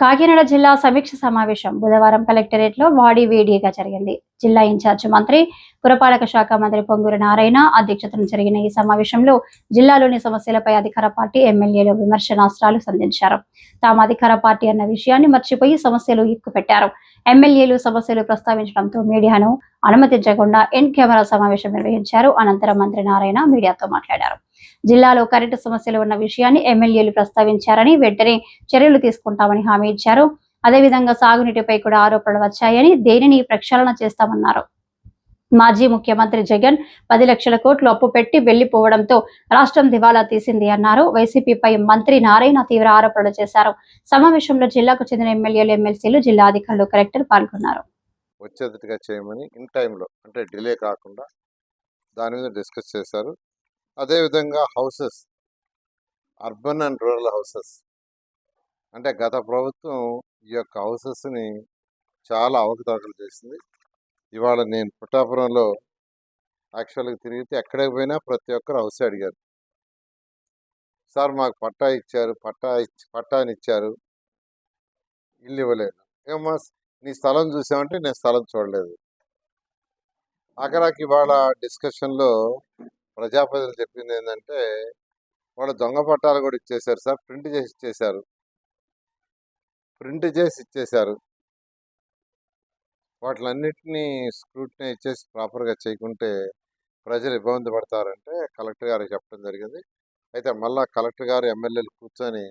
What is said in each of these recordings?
కాకినాడ జిల్లా సమీక్ష సమావేశం బుధవారం కలెక్టరేట్లో వాడి వేడిగా జరిగింది. జిల్లా ఇన్ఛార్జ్ మంత్రి పురపాలక శాఖ మంత్రి పొంగూరు నారాయణ అధ్యక్షతన జరిగిన ఈ సమావేశంలో జిల్లాలోని సమస్యలపై అధికార పార్టీ ఎమ్మెల్యేలు విమర్శనాస్త్రాలు సంధించారు. తాము అధికార పార్టీ అన్న విషయాన్ని మర్చిపోయి సమస్యలు ఇక్కుపెట్టారు. ఎమ్మెల్యేలు సమస్యలు ప్రస్తావించడంతో మీడియాను అనుమతించకుండా ఎన్ కెమెరా సమావేశం నిర్వహించారు. అనంతరం మంత్రి నారాయణ మీడియాతో మాట్లాడారు. జిల్లాలో కరెంటు సమస్యలు ఉన్న విషయాన్ని ఎమ్మెల్యేలు ప్రస్తావించారని వెంటనే చర్యలు తీసుకుంటామని హామీ ఇచ్చారు. అదేవిధంగా సాగునీటిపై కూడా ఆరోపణలు వచ్చాయని దేనిని ప్రక్షాళన చేస్తామన్నారు. మాజీ ముఖ్యమంత్రి జగన్ పది లక్షల కోట్లు అప్పు పెట్టి వెళ్ళిపోవడంతో రాష్ట్రం దివాలా తీసింది అన్నారు. వైసీపీపై మంత్రి నారాయణ తీవ్ర ఆరోపణలు చేశారు. సమావేశంలో జిల్లాకు చెందిన ఎమ్మెల్యేలు ఎమ్మెల్సీలు జిల్లా అధికారులు కలెక్టర్ పాల్గొన్నారు. వచ్చేదిగా చేయమని ఇన్ టైంలో అంటే డిలే కాకుండా దాని మీద డిస్కస్ చేశారు. అదేవిధంగా houses urban and rural houses. అంటే గత ప్రభుత్వం ఈ యొక్క హౌసెస్ని చాలా అవకతవకలు చేసింది. ఇవాళ నేను పుట్టాపురంలో యాక్చువల్గా తిరిగితే ఎక్కడికి పోయినా ప్రతి ఒక్కరు హౌస్ అడిగారు. సార్ మాకు పట్టా ఇచ్చారు పట్టా ఇచ్చి పట్టాని ఇచ్చారు. ఇల్లు ఇవ్వలేదు. ఏమో నీ స్థలం చూసామంటే నేను స్థలం చూడలేదు. ఆఖరాకి ఇవాళ డిస్కషన్లో ప్రజాప్రతినిధులు చెప్పింది ఏంటంటే వాళ్ళు దొంగ పట్టాలు కూడా ఇచ్చేశారు సార్. ప్రింట్ చేసి ఇచ్చేశారు. ప్రింట్ చేసి ఇచ్చేశారు. వాటిలన్నింటినీ స్క్రూటినీ ఇచ్చేసి ప్రాపర్గా చేయకుంటే ప్రజలు ఇబ్బంది పడతారంటే కలెక్టర్ గారికి చెప్పడం జరిగింది. అయితే మళ్ళా కలెక్టర్ గారు ఎమ్మెల్యేలు కూర్చొని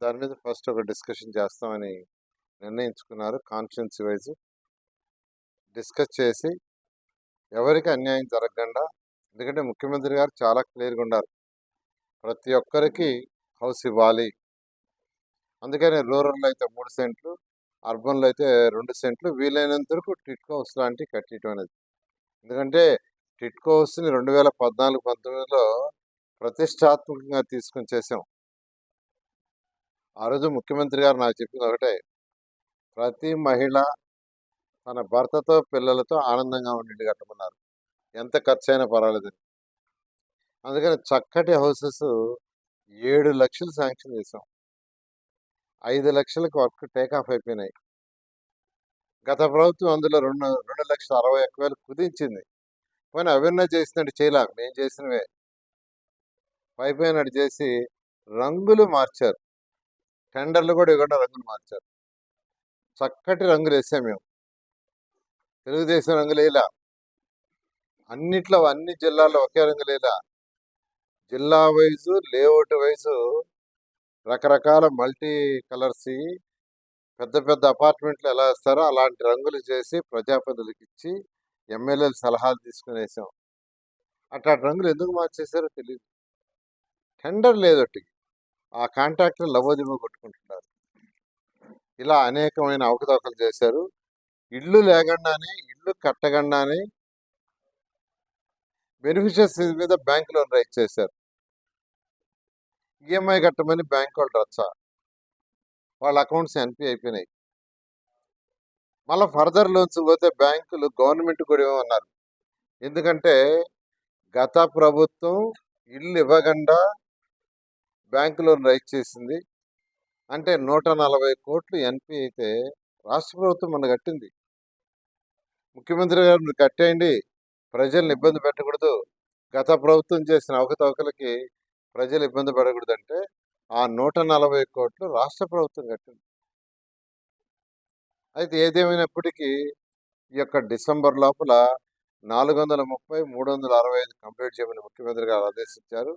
దాని మీద ఫస్ట్ ఒక డిస్కషన్ చేస్తామని నిర్ణయించుకున్నారు కాన్ఫిడెన్స్ వైజ్. డిస్కస్ చేసి ఎవరికి అన్యాయం జరగకుండా ఎందుకంటే ముఖ్యమంత్రి గారు చాలా క్లియర్గా ఉన్నారు. ప్రతి ఒక్కరికి హౌస్ ఇవ్వాలి. అందుకని రూరల్లో అయితే మూడు సెంట్లు అర్బన్లో అయితే రెండు సెంట్లు వీలైనంత వరకు టిట్కో హౌస్ లాంటివి కట్టడం అనేది. ఎందుకంటే టిట్కో హౌస్ని రెండు వేల పద్నాలుగు పంతొమ్మిదిలో ప్రతిష్టాత్మకంగా తీసుకొని చేసాం ఆ రోజు ముఖ్యమంత్రి గారు నాకు చెప్పింది ఒకటే ప్రతి మహిళ తన భర్తతో పిల్లలతో ఆనందంగా ఉండి కట్టమన్నారు. ఎంత ఖర్చు అయినా పర్వాలేదని అందుకని చక్కటి హౌసెస్ ఏడు లక్షలు శాంక్షన్ చేసాం ఐదు లక్షలకు వర్క్ టేక్ ఆఫ్ అయిపోయినాయి. గత ప్రభుత్వం అందులో రెండు రెండు లక్షల అరవై ఒక్క వేలు కుదించింది. పోయిన అవిన్నా చేసినట్టు చేయలేక మేము చేసినవే. పైపోయినట్టు చేసి రంగులు మార్చారు. టెండర్లు కూడా ఇవ్వకుండా రంగులు మార్చారు. చక్కటి రంగులు వేసాం మేము. తెలుగుదేశం రంగులు వేయలే. అన్నిట్లో అన్ని జిల్లాల్లో ఒకే రంగు లేదా జిల్లా వైజు లేఅవుట్ వైజు రకరకాల మల్టీ కలర్స్ పెద్ద పెద్ద అపార్ట్మెంట్లు ఎలా వేస్తారో అలాంటి రంగులు చేసి ప్రజాప్రతినిధులకు ఇచ్చి ఎమ్మెల్యేలు సలహాలు తీసుకుని వేసాం అట్లాంటి రంగులు ఎందుకు మార్చేశారో తెలియదు టెండర్ లేదొట్టి ఆ కాంట్రాక్టర్ లవోదిమ కొట్టుకుంటున్నారు. ఇలా అనేకమైన అవకతవకలు చేశారు. ఇల్లు లేకుండానే ఇల్లు కట్టకుండానే బెనిఫిషియర్స్ మీద బ్యాంక్ లోన్ రైట్ చేశారు? ఈఎంఐ కట్టమని బ్యాంక్ వాళ్ళు రచ్చా. వాళ్ళ అకౌంట్స్ ఎన్పి అయిపోయినాయి. మళ్ళీ ఫర్దర్ లోన్స్ పోతే బ్యాంకులు గవర్నమెంట్ కూడా ఇవ్వమన్నారు. ఎందుకంటే గత ప్రభుత్వం ఇల్లు ఇవ్వకుండా బ్యాంక్ లోన్ రైజ్ చేసింది. అంటే నూట నలభై కోట్లు ఎన్పి అయితే రాష్ట్ర ప్రభుత్వం మన కట్టింది. ముఖ్యమంత్రి గారు మీరు కట్టేయండి. ప్రజల్ని ఇబ్బంది పెట్టకూడదు. గత ప్రభుత్వం చేసిన అవకతవకలకి ప్రజలు ఇబ్బంది పడకూడదు అంటే ఆ నూట నలభై కోట్లు రాష్ట్ర ప్రభుత్వం కట్టింది. అయితే ఏదేమైనప్పటికీ ఈ యొక్క డిసెంబర్ లోపల నాలుగు వందల ముప్పై మూడు వందల అరవై ఐదు కంప్లీట్ చేయమని ముఖ్యమంత్రి గారు ఆదేశించారు.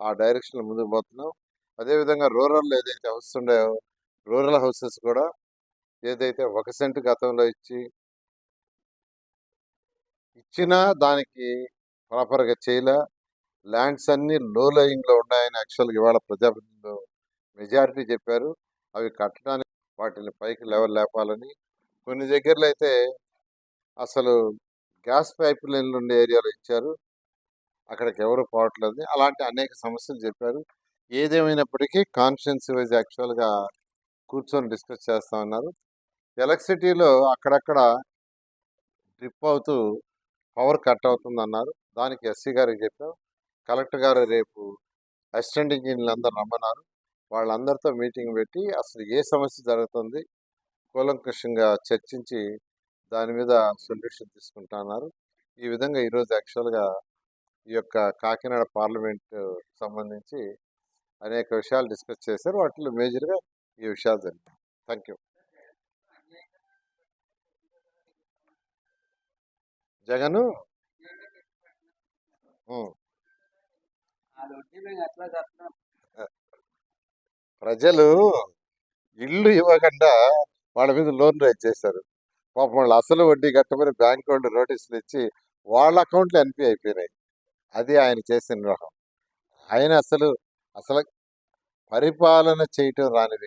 ఆ డైరెక్షన్లో ముందుకు పోతున్నాం. అదేవిధంగా రూరల్లో ఏదైతే హౌస్ ఉన్నాయో రూరల్ హౌసెస్ కూడా ఏదైతే ఒక సెంటు గతంలో ఇచ్చి ఇచ్చినా దానికి ప్రాపర్గా చేయలే. ల్యాండ్స్ అన్నీ లో లయింగ్లో ఉన్నాయని యాక్చువల్గా ఇవాళ ప్రజాప్రతినిధులు మెజారిటీ చెప్పారు. అవి కట్టడానికి వాటిని పైకి లెవెల్ లేపాలని. కొన్ని దగ్గరలో అయితే అసలు గ్యాస్ పైప్ లైన్లు ఉండే ఏరియాలో ఇచ్చారు. అక్కడికి ఎవరు పోవట్లేదు. అలాంటి అనేక సమస్యలు చెప్పారు. ఏదేమైనప్పటికీ కాన్ఫిడెన్స్ వైజ్ యాక్చువల్గా కూర్చొని డిస్కస్ చేస్తా ఉన్నారు. ఎలక్ట్రిసిటీలో అక్కడక్కడ డ్రిప్ అవుతూ పవర్ కట్ అవుతుంది అన్నారు దానికి ఎస్సీ గారికి చెప్పాం కలెక్టర్ గారు రేపు అసిస్టెంట్ ఇంజనీర్లు అందరూ రమ్మన్నారు. వాళ్ళందరితో మీటింగ్ పెట్టి అసలు ఏ సమస్య జరుగుతుంది కూలంకషంగా చర్చించి దాని మీద సొల్యూషన్ తీసుకుంటున్నారు. ఈ విధంగా ఈరోజు యాక్చువల్గా ఈ యొక్క కాకినాడ పార్లమెంట్ సంబంధించి అనేక విషయాలు డిస్కస్ చేశారు. వాటిలో మేజర్గా ఈ విషయాలు జరిగాయి థ్యాంక్ యూ జగను ప్రజలు ఇల్లు ఇవ్వకుండా వాళ్ళ మీద లోన్ రైజ్ చేశారు పాపం వాళ్ళు అసలు వడ్డీ కట్టమని బ్యాంక్ వాళ్ళు నోటీసులు ఇచ్చి వాళ్ళ అకౌంట్లు ఎన్పి అయిపోయినాయి. అది ఆయన చేసిన వ్యవహారం ఆయన అసలు అసలు పరిపాలన చేయటం రాని వ్యక్తి